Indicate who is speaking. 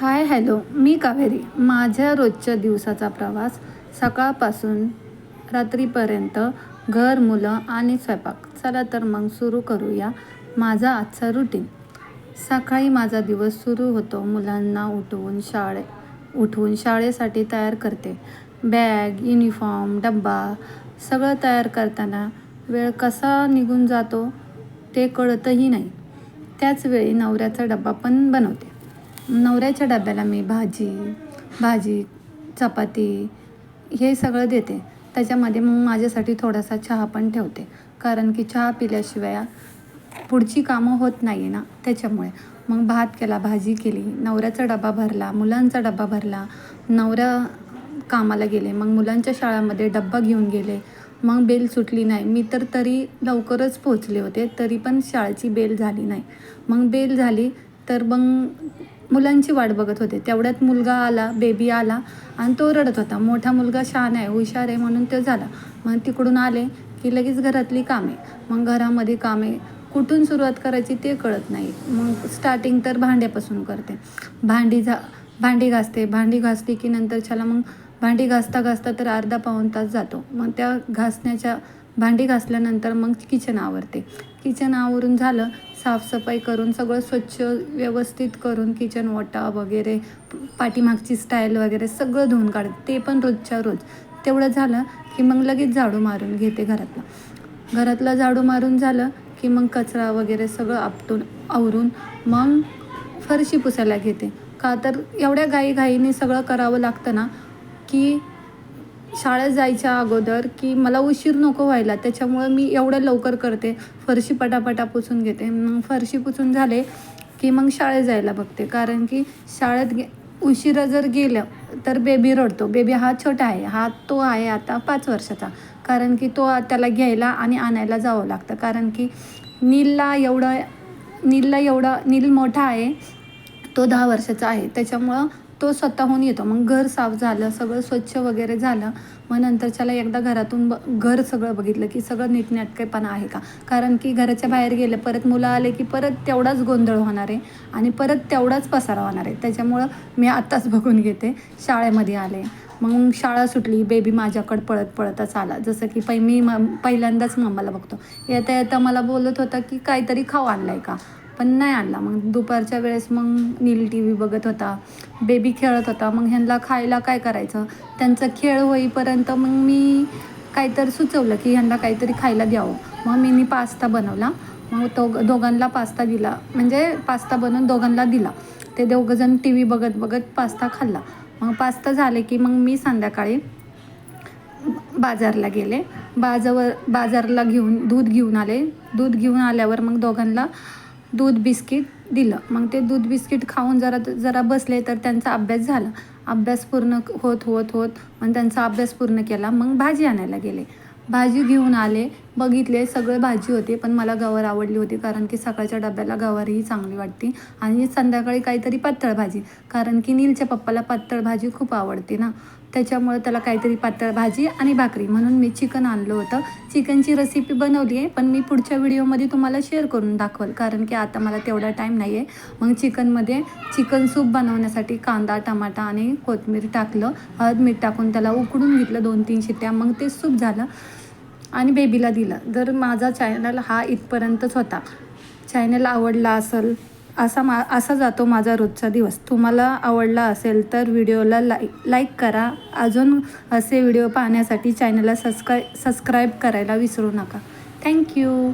Speaker 1: Hi hello. मी कावेरी. माझ्या रोजच्या दिवसाचा प्रवास सकाळपासून रात्रीपर्यंत घर मुलं आणि स्वयंपाक. चला तर मग सुरू करूया माझा आजचा रुटीन सकाळी माझा दिवस सुरू होतो. मुलांना उठवून शाळे उठवून शाळेसाठी तयार करते. बॅग युनिफॉर्म डब्बा सगळं तयार करताना वेळ कसा निघून जातो ते कळतही नाही. त्याच वेळी नवऱ्याचा डब्बा पण बनवते. नवऱ्याच्या डब्याला मी भाजी भाजी चपाती हे सगळं देते. त्याच्यामध्ये मग माझ्यासाठी थोडासा चहा पण ठेवते. कारण की चहा पिल्याशिवाय पुढची कामं होत नाही ना त्याच्यामुळे. मग भात केला भाजी केली नवऱ्याचा डबा भरला मुलांचा डबा भरला नवऱ्या कामाला गेले मग मुलांच्या शाळामध्ये डब्बा घेऊन गेले. मग बेल सुटली नाही. मी तर तरी लवकरच पोचले होते तरी पण शाळेची बेल झाली नाही. मग बेल झाली तर मग मुलांची वाट बघत होते. तेवढ्यात मुलगा आला बेबी आला आणि तो रडत होता. मोठा मुलगा शहाण आहे हुशार आहे म्हणून तो झाला. मग तिकडून आले की लगेच घरातली कामे. मग घरामध्ये कामे. कुठून सुरुवात करायची ते कळत नाही. मग स्टार्टिंग तर भांड्यापासून करते. भांडी झा भांडी घासते. भांडी घासली की नंतर चला मग भांडी घासता घासता तर अर्धा पाऊण तास जातो. मग त्या घासण्याच्या भांडी घासल्यानंतर मग किचन आवरते. किचन आवरून झालं साफसफाई करून सगळं स्वच्छ व्यवस्थित करून किचन ओटा वगैरे पाठीमागची स्टाईल वगैरे सगळं धुवून काढते ते पण रोजच्या रोज. तेवढं झालं की मग लगेच झाडू मारून घेते घरातला. घरातला झाडू मारून झालं की मग कचरा वगैरे सगळं आपटून आवरून मग फरशी पुसायला घेते. का तर एवढ्या घाईघाईने सगळं करावं लागतं ना की शाळेत जायच्या अगोदर की मला उशीर नको व्हायला त्याच्यामुळं मी एवढं लवकर करते. फरशी पटापटा पुसून घेते. मग फरशी पुसून झाले की मग शाळेत जायला बघते. कारण की शाळेत गे उशिरा जर गेलं तर बेबी रडतो. बेबी हा छोटा आहे. हा तो आहे आता पाच वर्षाचा. कारण की तो त्याला घ्यायला आणि आणायला जावं लागतं. कारण की नीलला एवढं नीलला एवढा नील मोठा आहे. तो दहा वर्षाचा आहे. त्याच्यामुळं तो स्वतःहून येतो. मग घर साफ झालं सगळं स्वच्छ वगैरे झालं मग नंतरच्याला एकदा घरातून ब घर सगळं बघितलं की सगळं नीटनेटकेपणा आहे का? कारण की घराच्या बाहेर गेलं परत मुलं आले की परत तेवढाच गोंधळ होणार आहे आणि परत तेवढाच पसारा होणार आहे. त्याच्यामुळं मी आत्ताच बघून घेते शाळेमध्ये आले. मग शाळा सुटली बेबी माझ्याकडं पळत पळतच आला. जसं की पै मी म पहिल्यांदाच मम्माला बघतो. येता येता मला बोलत होता की काहीतरी खाऊ आणलं आहे का? पण नाही आणला. मग दुपारच्या वेळेस मग नील टी व्ही बघत होता. बेबी खेळत होता. मग ह्यांना खायला काय करायचं? त्यांचा खेळ होईपर्यंत मग मी काहीतरी सुचवलं की ह्यांना काहीतरी खायला द्यावं. मग मी मी पास्ता बनवला. मग तो दोघांना पास्ता दिला. म्हणजे पास्ता बनवून दोघांना दिला. ते दोघंजण टी व्ही बघत बघत पास्ता खाल्ला. मग पास्ता झाले की मग मी संध्याकाळी बाजारला गेले. बाजावर बाजारला घेऊन दूध घेऊन आले. दूध घेऊन आल्यावर मग दोघांना दूध बिस्किट दिलं. मग ते दूध बिस्किट खाऊन जरा जरा बसले तर त्यांचा अभ्यास झाला. अभ्यास पूर्ण होत होत होत मग त्यांचा अभ्यास पूर्ण केला. मग भाजी आणायला गेले. भाजी घेऊन आले. बघितले सगळे भाजी होते पण मला गवार आवडली होती कारण की सकाळच्या डब्याला गवारही चांगली वाटते आणि संध्याकाळी काहीतरी पातळ भाजी कारण की नीलच्या पप्पाला पातळ भाजी खूप आवडते ना. त्याच्यामुळं त्याला काहीतरी पातळ भाजी आणि भाकरी म्हणून मी चिकन आणलं होतं. चिकनची रेसिपी बनवली आहे पण मी पुढच्या व्हिडिओमध्ये तुम्हाला शेअर करून दाखवल कारण की आता मला तेवढा टाईम नाही आहे मग चिकनमध्ये चिकन सूप बनवण्यासाठी कांदा टमाटा आणि कोथमीर टाकलं. हळद मीठ टाकून त्याला उकडून घेतलं दोन तीन शिट्ट्या. मग ते सूप झालं आणि बेबीला दिलं. जर माझा चॅनल हा इथपर्यंतच होता. चॅनल आवडला असेल असा मा असा जातो माझा रोजचा दिवस. तुम्हाला आवडला असेल तर व्हिडिओला लाईक लाईक करा. अजून असे व्हिडिओ पाहण्यासाठी चॅनलला सबस्क्राय सबस्क्राईब करायला विसरू नका. थँक्यू